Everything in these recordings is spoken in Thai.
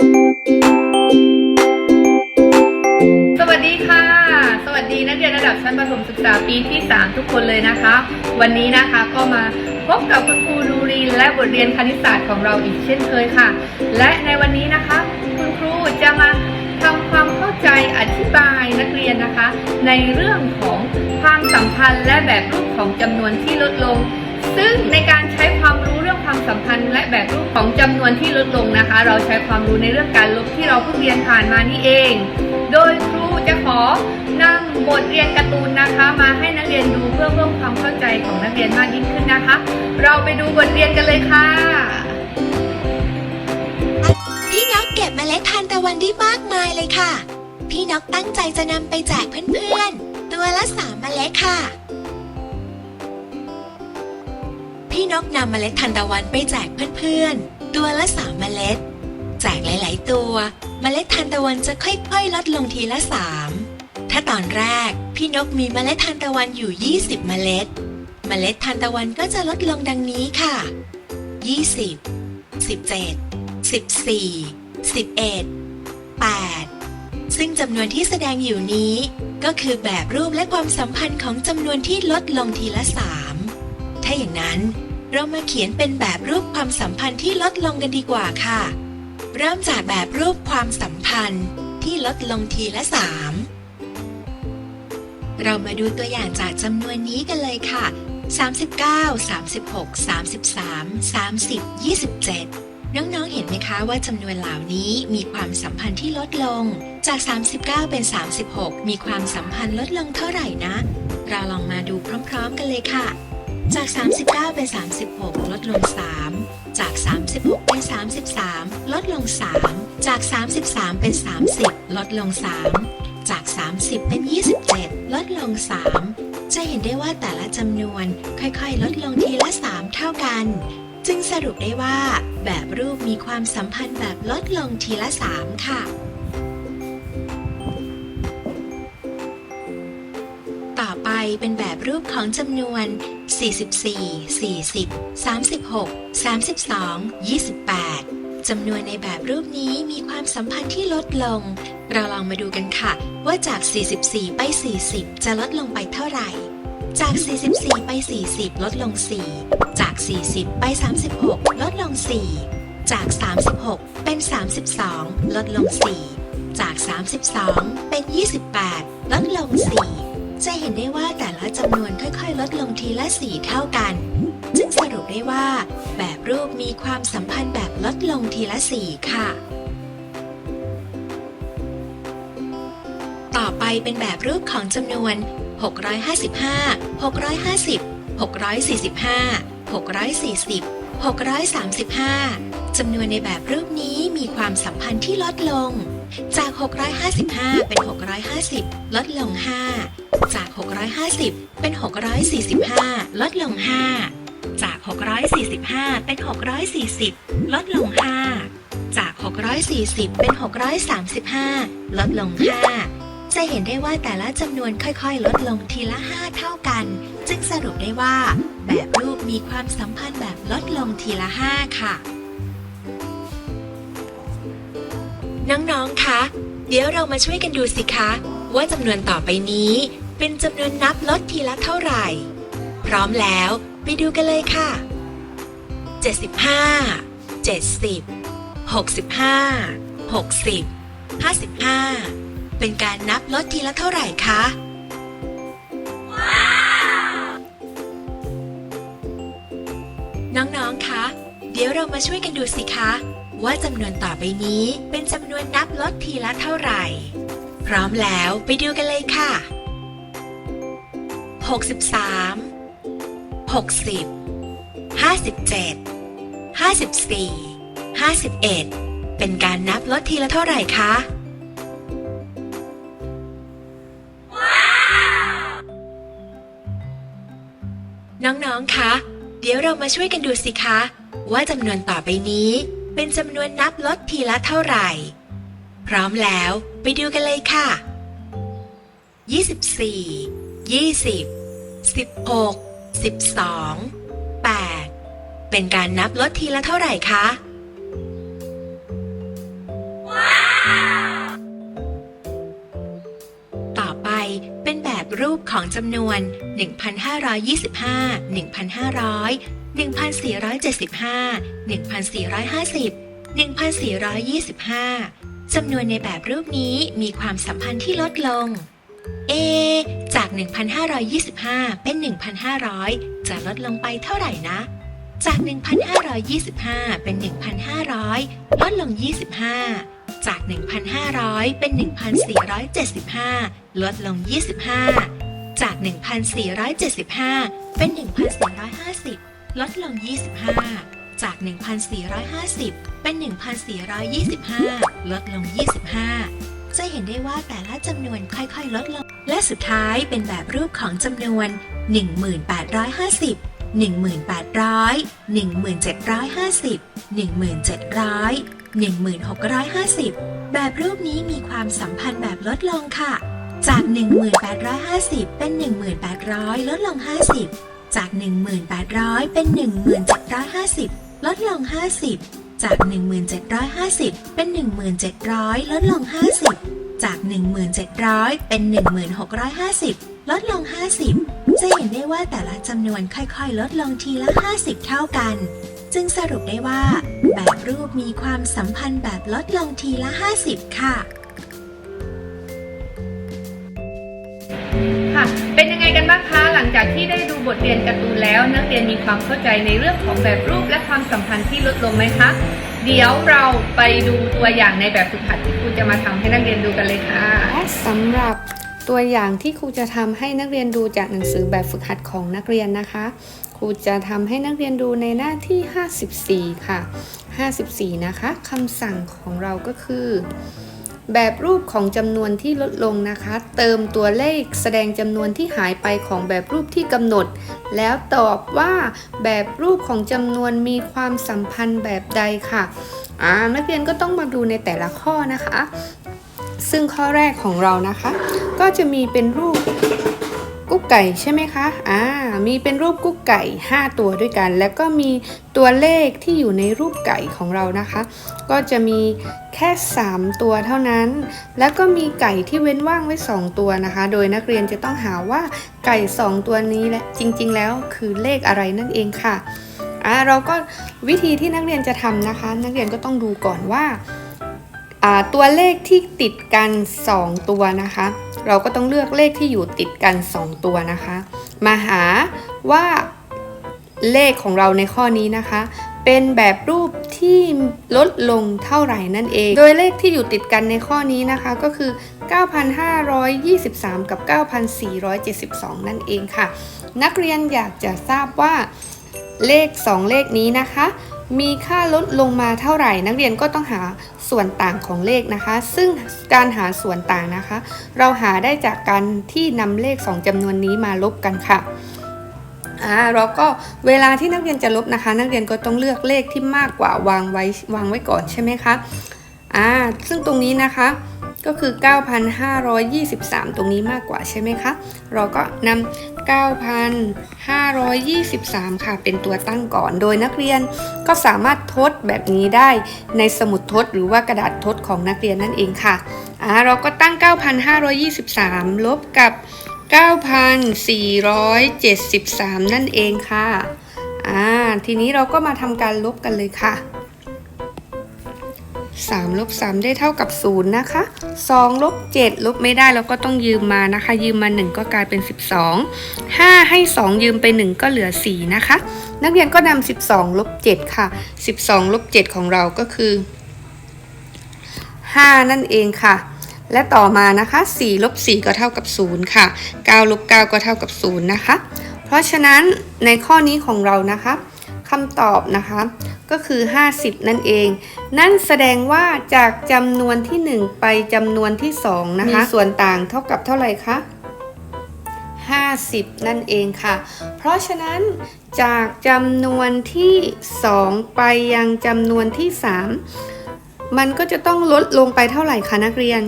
สวัสดีค่ะ สวัสดีนักเรียนระดับชั้นประถมศึกษาปีที่ 3 ทุกคนเลยนะคะ วันนี้นะคะก็มาพบกับคุณครูดูรีและบทเรียนคณิตศาสตร์ของเราอีกเช่นเคยค่ะ และในวันนี้นะคะ คุณครูจะมาทำความเข้าใจอธิบายนักเรียนนะคะ ในเรื่องของความสัมพันธ์และแบบรูปของจำนวนที่ลดลง ซึ่งในการใช้ความรู้ จำนวนที่ลดลงนะคะ เราใช้ความรู้ในเรื่องการลบที่เราเพิ่งเรียนผ่านมานี่เอง โดยครูจะขอนำบทเรียนการ์ตูนนะคะ มาให้นักเรียนดูเพื่อเพิ่มความเข้าใจของนักเรียนมากยิ่งขึ้นนะคะ เราไปดูบทเรียนกันเลยค่ะ พี่นกเก็บเมล็ดทานตะวันได้มากมายเลยค่ะ พี่นกตั้งใจจะนำไปแจกเพื่อนๆ ตัวละสามเมล็ดค่ะพี่นกนำเมล็ดทานตะวันไปแจกเพื่อนๆ ตัวละสามเมล็ดแจกหลาย ๆ ตัวเมล็ดทานตะวันจะค่อย ๆ ลดลงทีละสามถ้าตอนแรกพี่นกมีเมล็ดทานตะวันอยู่ 20 เมล็ด เมล็ดทานตะวันก็จะลดลงดังนี้ค่ะ 20 17 14 11 8 ซึ่งจำนวนที่แสดงอยู่นี้ ก็คือแบบรูปและความสัมพันธ์ของจำนวนที่ลดลงทีละ 3 ถ้าอย่างนั้น เรามาเขียนเป็นแบบรูปความสัมพันธ์ที่ลดลงกันดีกว่าค่ะ เริ่มจากแบบรูปความสัมพันธ์ที่ลดลงทีละ3เรามาดูตัวอย่างจากจำนวนนี้กันเลยค่ะ 39 36 33 30 27 น้องๆ เห็นไหมคะว่าจำนวนเหล่านี้มีความสัมพันธ์ที่ลดลง จาก 39 เป็น 36 มีความสัมพันธ์ลดลงเท่าไหร่นะ เราลองมาดูพร้อมๆ กันเลยค่ะ จาก 39 เป็น 36 ลดลง 3 จาก 36 เป็น 33 ลดลง 3 จาก 33 เป็น 30 ลดลง 3 จาก 30 เป็น 27 ลดลง 3 จะเห็นได้ว่าแต่ละจำนวนค่อยๆ ลดลงทีละ 3 เท่ากัน จึงสรุปได้ว่า แบบรูปมีความสัมพันธ์แบบลดลงทีละ 3 ค่ะ อไปเป็นแบบรูปของจำนวน 44 40 36 32 28 จำนวนในแบบรูปนี้มีความสัมพันธ์ที่ลดลง เราลองมาดูกันค่ะ ว่าจาก 44 ไป 40 จะลดลงไปเท่าไหร่ จาก 44 ไป 40 ลดลง 4 จาก 40 ไป 36 ลดลง 4 จาก 36 เป็น 32 ลดลง 4 จาก 32 เป็น 28 ลดลง 4 จะเห็นได้ว่าแต่ละจำนวนค่อยๆ ลดลงทีละ 4 เท่ากัน จึงสรุปได้ว่า แบบรูปมีความสัมพันธ์แบบลดลงทีละ 4 ค่ะ ต่อไปเป็นแบบรูปของจำนวน 655 650 645 640 635 จำนวนในแบบรูปนี้มีความสัมพันธ์ที่ลดลง จาก 655 เป็น 650 ลดลง 5 จาก 650 เป็น 645 ลดลง 5 จาก 645 เป็น 640 ลดลง 5 จาก 640 เป็น 635 ลดลง 5 จะเห็นได้ว่าแต่ละจำนวนค่อยๆ ลดลงทีละ 5 เท่ากัน จึงสรุปได้ว่า แบบรูปมีความสัมพันธ์แบบลดลงทีละ 5 ค่ะ น้องๆ คะ เดี๋ยวเรามาช่วยกันดูสิคะ ว่าจำนวนต่อไปนี้ เป็นจำนวนนับลดทีละเท่าไหร่ พร้อมแล้วไปดูกันเลยค่ะ 75 70 65 60 55 เป็นการนับลดทีละเท่าไหร่คะน้องๆ คะ เดี๋ยวเรามาช่วยกันดูสิคะ ว่าจำนวนต่อไปนี้เป็นจำนวนนับลดทีละเท่าไหร่ พร้อมแล้วไปดูกันเลยค่ะ 63 60 57 54 51 เป็นการนับลดทีละเท่าไหร่คะน้องๆ คะ เดี๋ยวเรามาช่วยกันดูสิคะ ว่าจำนวนต่อไปนี้ เป็นจำนวนนับลดทีละเท่าไหร่ พร้อมแล้วไปดูกันเลยค่ะ 24 20 16 12 8 เป็นการนับลดทีละเท่าไหร่คะว้าวต่อไปเป็นแบบรูปของจำนวน 1,525 1,500 1,475 1,450 1,425 จำนวนในแบบรูปนี้มีความสัมพันธ์ที่ลดลง A จาก 1,525 เป็น 1,500 จะลดลงไปเท่าไหร่นะ จาก 1,525 เป็น 1,500 ลดลง 25 จาก 1,500 เป็น 1,475 ลดลง 25 จาก 1,475 เป็น 1,450 ลดลง 25 จาก 1,450 เป็น 1,425 ลดลง 25 จะเห็นได้ว่าแต่ละจำนวนค่อยๆ ลดลง และสุดท้ายเป็นแบบรูปของจำนวน 1850 1800 1750 1700 1650 แบบรูปนี้มีความสัมพันธ์แบบลดลงค่ะ จาก 1850 เป็น 1800 ลดลง 50 จาก 1800 เป็น 1750 ลดลง 50 จาก 1750 เป็น 1700 ลดลง 50 จาก 1700 เป็น 1650 ลดลง 50 จะเห็นได้ว่าแต่ละจำนวนค่อยๆ ลดลงทีละ 50 เท่ากัน จึงสรุปได้ว่า แบบรูปมีความสัมพันธ์แบบลดลงทีละ 50 ค่ะ เป็นยังไงกันบ้างคะ หลังจากที่ได้ดูบทเรียนการ์ตูนแล้ว นักเรียนมีความเข้าใจในเรื่องของแบบรูปและความสัมพันธ์ที่ลดลงไหมคะ เดี๋ยวเราไปดูตัวอย่างในแบบฝึกหัดที่ครูจะมาทำให้นักเรียนดูกันเลยค่ะและสำหรับตัวอย่างที่ครูจะทำให้นักเรียนดูจากหนังสือแบบฝึกหัดของนักเรียนนะคะ ครูจะทำให้นักเรียนดูในหน้าที่ 54 ค่ะ 54 นะคะคำสั่งของเราก็คือ แบบรูปของจำนวนที่ลดลงนะคะ เติมตัวเลขแสดงจำนวนที่หายไปของแบบรูปที่กำหนด แล้วตอบว่าแบบรูปของจำนวนมีความสัมพันธ์แบบใดค่ะอ่านักเรียนก็ต้องมาดูในแต่ละข้อนะคะ ซึ่งข้อแรกของเรานะคะ ก็จะมีเป็นรูป กุ๊กไก่ใช่ไหมคะอ่ามีเป็นรูปกุ๊กไก่ 5 ตัวด้วยกัน แล้วก็มีตัวเลขที่อยู่ในรูปไก่ของเรานะคะ ก็จะมีแค่ 3 ตัวเท่านั้น แล้วก็มีไก่ที่เว้นว่างไว้ 2 ตัวนะคะ โดยนักเรียนจะต้องหาว่าไก่ 2 ตัวนี้แหละจริง ๆ แล้วคือเลขอะไรนั่นเองค่ะอ่าเราก็วิธีที่นักเรียนจะทำนะคะ นักเรียนก็ต้องดูก่อนว่า ตัวเลขที่ติดกัน 2 ตัวนะคะ เราก็ต้องเลือกเลขที่อยู่ติดกัน 2 ตัวนะคะ มาหาว่าเลขของเราในข้อนี้นะคะ เป็นแบบรูปที่ลดลงเท่าไหร่นั่นเอง โดยเลขที่อยู่ติดกันในข้อนี้นะคะก็คือ 9,523 กับ 9,472 นั่นเองค่ะ นักเรียนอยากจะทราบว่าเลข 2 เลขนี้นะคะ มีค่าลดลงมาเท่าไหร่ นักเรียนก็ต้องหา ส่วนต่างของเลขนะคะ ซึ่งการหาส่วนต่างนะคะ เราหาได้จากการที่นำเลข 2จำนวนนี้มาลบกันค่ะอ่าเราก็เวลาที่นักเรียนจะลบนะคะ นักเรียนก็ต้องเลือกเลขที่มากกว่าวางไว้วางไว้ก่อนใช่ไหมคะอ่าซึ่งตรงนี้นะคะ ก็คือ 9,523 ตรงนี้มากกว่าใช่ไหมคะ เราก็นำ 9,523 ค่ะ เป็นตัวตั้งก่อน โดยนักเรียนก็สามารถทดแบบนี้ได้ในสมุดทดหรือว่ากระดาษทดของนักเรียนนั่นเองค่ะอ่าเราก็ตั้ง 9,523 ลบกับ 9,473 นั่นเองค่ะอ่าทีนี้เราก็มาทำการลบกันเลยค่ะ 3ลบ3ได้เท่ากับ 0 นะคะ2ลบ7ลบไม่ได้เราก็ต้องยืมมานะคะ ยืมมา 1 ก็กลายเป็น 12 5 ให้ 2 ยืมไป 1 ก็เหลือ 4 นะคะ นักเรียนก็นำ12ลบ7ค่ะ 12ลบ7ของเราก็คือ 5 นั่นเองค่ะ และต่อมานะคะ4ลบ4ก็เท่ากับ 0 ค่ะ9ลบ9ก็เท่ากับ 0 นะคะ เพราะฉะนั้นในข้อนี้ของเรานะคะ คำตอบนะคะ ก็คือ 50 นั่นเอง นั่นแสดงว่าจากจำนวนที่ 1 ไปจำนวนที่ 2 นะคะมีส่วนต่างเท่ากับเท่าไหร่คะ50 นั่นเองค่ะ เพราะฉะนั้นจากจำนวนที่ 2 ไปยังจำนวนที่ 3 มันก็จะต้องลดลงไปเท่าไหร่คะนักเรียน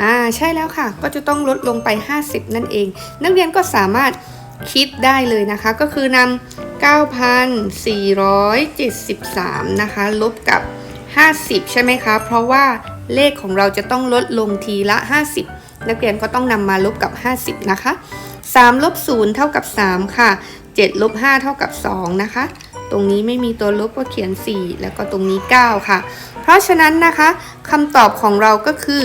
อ่าใช่แล้วค่ะ ก็จะต้องลดลงไป 50 นั่นเอง นักเรียนก็สามารถ คิดได้เลยนะคะ ก็คือนำ9,473 นะคะ ลบกับ 50 ใช่ไหมคะ เพราะว่าเลขของเราจะต้องลดลงทีละ 50 นักเรียนก็ต้องนำมาลบกับ 50 นะคะ 3 ลบ 0 เท่ากับ 3 ค่ะ 7 ลบ 5 เท่ากับ 2 นะคะ ตรงนี้ไม่มีตัวลบก็เขียน 4 แล้วก็ตรงนี้ 9 ค่ะ เพราะฉะนั้นนะคะคำตอบของเราก็คือ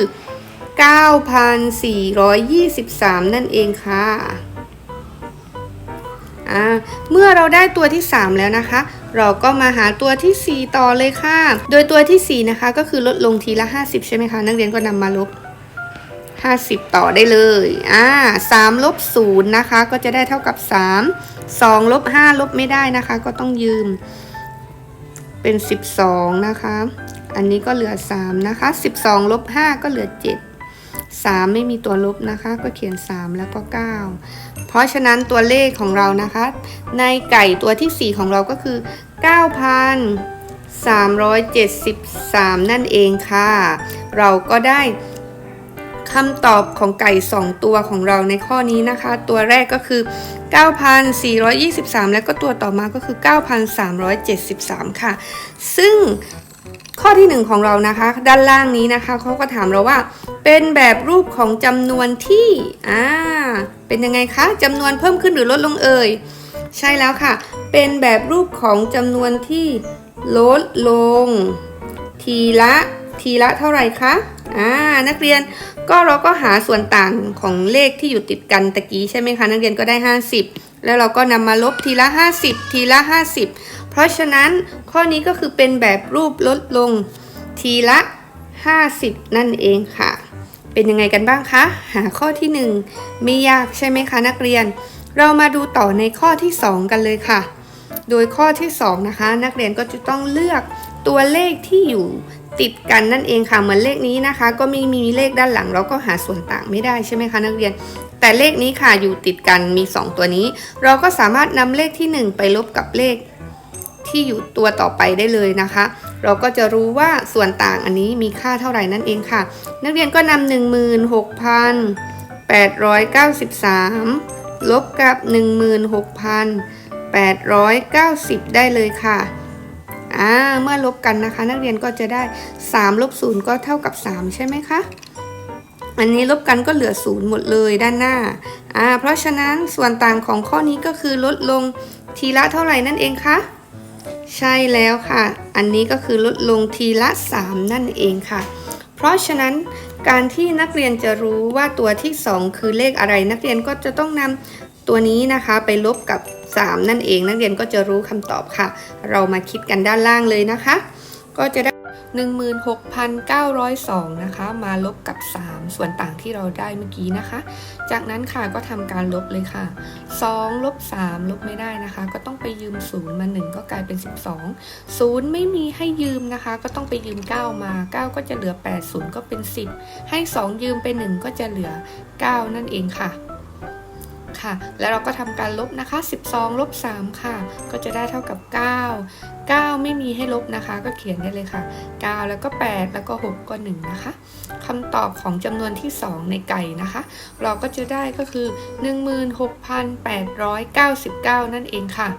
9,423 นั่นเองค่ะ เมื่อเราได้ตัวที่ 3 แล้วนะคะ เราก็มาหาตัวที่ 4 ต่อเลยค่ะ โดยตัวที่ 4 นะคะ ก็คือลดลงทีละ 50 ใช่ไหมคะ นักเรียนก็นำมาลบ 50 ต่อได้เลย อ่า3ลบ0นะคะ ก็จะได้เท่ากับ 3 2ลบ5ลบไม่ได้นะคะ ก็ต้องยืม เป็น 12 นะคะ อันนี้ก็เหลือ 3 นะคะ 12ลบ5ก็เหลือ 7 3 ไม่มีตัวลบนะคะ ก็เขียน 3 แล้วก็ 9 ราะฉะนั้นตัวเลขของเรานะคะ ในไก่ตัวที่ 4 ของเราก็คือ 9,373 นั่นเองค่ะ เราก็ได้คำตอบของไก่ 2 ตัวของเราในข้อนี้นะคะ ตัวแรกก็คือ 9,423 แล้วก็ตัวต่อมาก็คือ 9,373 ค่ะ ซึ่ง ข้อที่ 1 ของเรานะคะ ด้านล่างนี้นะคะเขาก็ถามเราว่า เป็นแบบรูปของจำนวนที่อ่าเป็นยังไงคะจำนวนเพิ่มขึ้นหรือลดลงเอ่ยใช่แล้วค่ะ เป็นแบบรูปของจำนวนที่ลดลง ทีละทีละเท่าไหร่คะอ่านักเรียนก็เราก็หาส่วนต่างของเลขที่อยู่ติดกันตะกี้ใช่ไหมคะ นักเรียนก็ได้ 50 แล้วเราก็นำมาลบทีละ 50 ทีละ 50 ราะฉะนั้นข้อนี้ก็คือเป็นแบบรูปลดลงทีละ 50 นั่นเองค่ะ เป็นยังไงกันบ้างคะ หาข้อที่ 1 ไม่ยากใช่ไหมคะนักเรียน เรามาดูต่อในข้อที่ 2 กันเลยค่ะ โดยข้อที่ 2 นะคะ นักเรียนก็จะต้องเลือกตัวเลขที่อยู่ติดกันนั่นเองค่ะ เหมือนเลขนี้นะคะ ก็ไม่มีเลขด้านหลัง เราก็หาส่วนต่างไม่ได้ใช่ไหมคะนักเรียน แต่เลขนี้ค่ะอยู่ติดกันมี 2 ตัวนี้ เราก็สามารถนำเลขที่ 1 ไปลบกับเลข ที่อยู่ตัวต่อไปได้เลยนะคะ เราก็จะรู้ว่าส่วนต่างอันนี้มีค่าเท่าไหร่นั่นเองค่ะ นักเรียนก็นำ16,893 ลบกับ 16,890 ได้เลยค่ะอ่าเมื่อลบกันนะคะ นักเรียนก็จะได้3ลบ0ก็เท่ากับ 3 ใช่ไหมคะอันนี้ลบกันก็เหลือ0หมดเลยด้านหน้าอ่าเพราะฉะนั้นส่วนต่างของข้อนี้ก็คือลดลงทีละเท่าไหร่นั่นเองคะ ใช่แล้วค่ะ อันนี้ก็คือลดลงทีละ 3 นั่นเองค่ะ เพราะฉะนั้นการที่นักเรียนจะรู้ว่าตัวที่ 2 คือเลขอะไร นักเรียนก็จะต้องนำตัวนี้นะคะ ไปลบกับ 3 นั่นเอง นักเรียนก็จะรู้คำตอบค่ะ เรามาคิดกันด้านล่างเลยนะคะ ก็จะได้ 16,902 นะคะ มาลบกับ 3 ส่วนต่างที่เราได้เมื่อกี้นะคะ จากนั้นค่ะก็ทำการลบเลยค่ะ 2 ลบ 3 ลบไม่ได้นะคะ ก็ต้องไปยืม 0 มา 1 ก็กลายเป็น 12 0 ไม่มีให้ยืมนะคะ ก็ต้องไปยืม 9 มา 9 ก็จะเหลือ 8 0 ก็เป็น 10 ให้ 2 ยืมไป 1 ก็จะเหลือ 9 นั่นเองค่ะ ค่ะ แล้วเราก็ทำการลบนะคะ 12 ลบ 3 ค่ะ ก็จะได้เท่ากับ 9 9 ไม่มีให้ลบนะคะ ก็เขียนได้เลยค่ะ 9 แล้วก็ 8 แล้วก็ 6 ก็ 1 นะคะคำตอบของจำนวนที่ 2 ในไก่นะคะ เราก็จะได้ก็คือ 16,899 นั่นเองค่ะ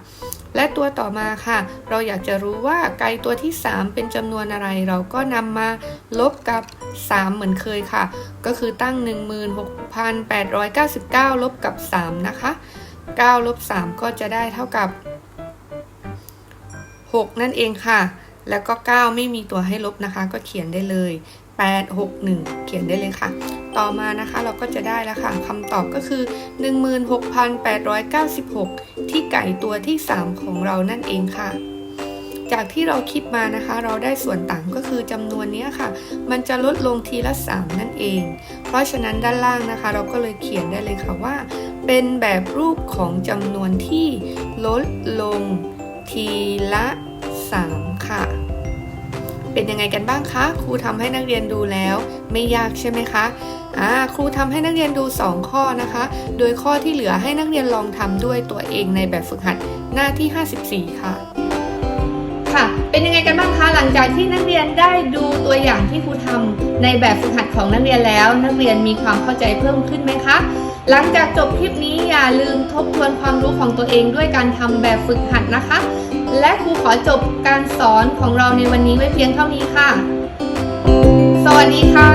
และตัวต่อมาค่ะ เราอยากจะรู้ว่าไก่ตัวที่ 3 เป็นจำนวนอะไร เราก็นำมาลบกับ 3 เหมือนเคยค่ะ ก็คือตั้ง 16,899 ลบกับ 3 นะคะ 9 ลบ 3 ก็จะได้เท่ากับ 6 นั่นเองค่ะ แล้วก็ 9 ไม่มีตัวให้ลบนะคะ ก็เขียนได้เลย 8 6 1 เขียนได้เลยค่ะ ต่อมานะคะเราก็จะได้แล้วค่ะคำตอบก็คือ 16,896 ที่ไก่ตัวที่ 3 ของเรานั่นเองค่ะจากที่เราคิดมานะคะ เราได้ส่วนต่างก็คือจำนวนนี้ค่ะ มันจะลดลงทีละ 3 นั่นเอง เพราะฉะนั้นด้านล่างนะคะ เราก็เลยเขียนได้เลยค่ะว่า เป็นแบบรูปของจำนวนที่ลดลงทีละ 3 ค่ะ เป็นยังไงกันบ้างคะ ครูทำให้นักเรียนดูแล้ว ไม่ยากใช่ไหมคะอ่าครูทำให้นักเรียนดู 2 ข้อนะคะ โดยข้อที่เหลือให้นักเรียนลองทำด้วยตัวเองในแบบฝึกหัดหน้าที่ 54 ค่ะค่ะ เป็นยังไงกันบ้างคะ หลังจากที่นักเรียนได้ดูตัวอย่างที่ครูทำในแบบฝึกหัดของนักเรียนแล้ว นักเรียนมีความเข้าใจเพิ่มขึ้นไหมคะ หลังจากจบคลิปนี้อย่าลืมทบทวนความรู้ของตัวเองด้วยการทำแบบฝึกหัดนะคะ และครูขอจบการสอนของเราในวันนี้ไว้เพียงเท่านี้ค่ะ สวัสดีค่ะ